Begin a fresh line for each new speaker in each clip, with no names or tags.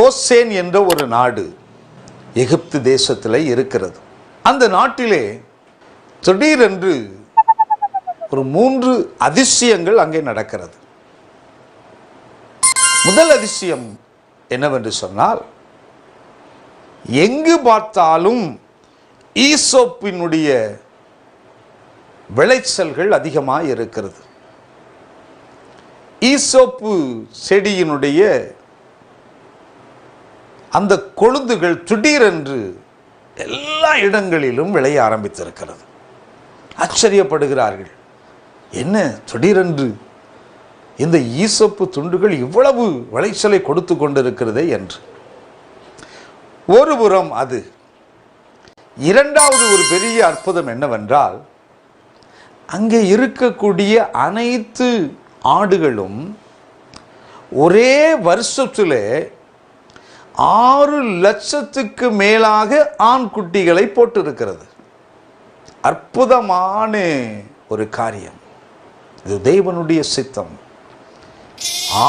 Goshen என்ற ஒரு நாடு எகிப்து தேசத்தில் இருக்கிறது. அந்த நாட்டிலே திடீரென்று ஒரு மூன்று அதிசயங்கள் அங்கே நடக்கிறது. முதல் அதிசயம் என்னவென்று சொன்னால் எங்கு பார்த்தாலும் ஈசோப்பினுடைய விளைச்சல்கள் அதிகமாக இருக்கிறது. ஈசோப்பு செடியினுடைய அந்த கொழுந்துகள் திடீரென்று எல்லா இடங்களிலும் விளைய ஆரம்பித்திருக்கிறது. ஆச்சரியப்படுகிறார்கள். என்ன திடீரென்று இந்த ஈசப்பு துண்டுகள் இவ்வளவு விளைச்சலை கொடுத்து கொண்டிருக்கிறதே என்று. ஒருபுறம் அது. இரண்டாவது ஒரு பெரிய அற்புதம் என்னவென்றால் அங்கே இருக்கக்கூடிய அனைத்து ஆடுகளும் ஒரே வருஷத்தில் ஆறு லட்சத்துக்கு மேலாக ஆண் குட்டிகளை போட்டிருக்கிறது. அற்புதமான ஒரு காரியம். இது தெய்வனுடைய சித்தம்.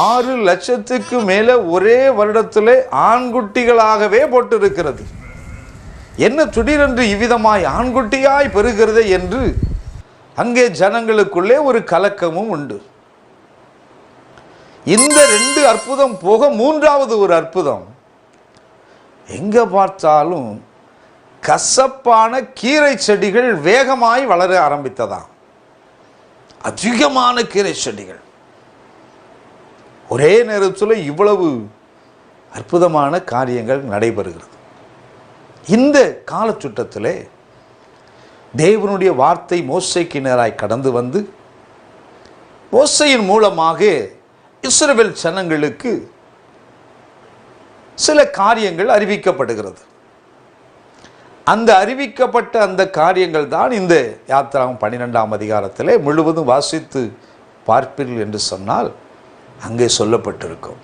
ஆறு லட்சத்துக்கு மேலே ஒரே வருடத்தில் ஆண்குட்டிகளாகவே போட்டிருக்கிறது. என்ன திடீரென்று இவ்விதமாய் ஆண்குட்டியாய் பெறுகிறது என்று அங்கே ஜனங்களுக்குள்ளே ஒரு கலக்கமும் உண்டு. இந்த ரெண்டு அற்புதம் போக மூன்றாவது ஒரு அற்புதம் எங்கே பார்த்தாலும் கசப்பான கீரை செடிகள் வேகமாய் வளர ஆரம்பித்ததாம் அதிகமான கீரை செடிகள் ஒரே நேரத்தில் இவ்வளவு அற்புதமான காரியங்கள் நடைபெறுகிறது. இந்த காலச்சுட்டத்தில் தேவனுடைய வார்த்தை மோசைக்கு நேராய் கடந்து வந்து மோசையின் மூலமாக இஸ்ரவேல் ஜனங்களுக்கு சில காரியங்கள் அறிவிக்கப்படுகிறது. அந்த அறிவிக்கப்பட்ட அந்த காரியங்கள் தான் இந்த யாத்திராவும் பன்னிரெண்டாம் அதிகாரத்திலே முழுவதும் வாசித்து பார்ப்பீர்கள் என்று சொன்னால் அங்கே சொல்லப்பட்டிருக்கும்.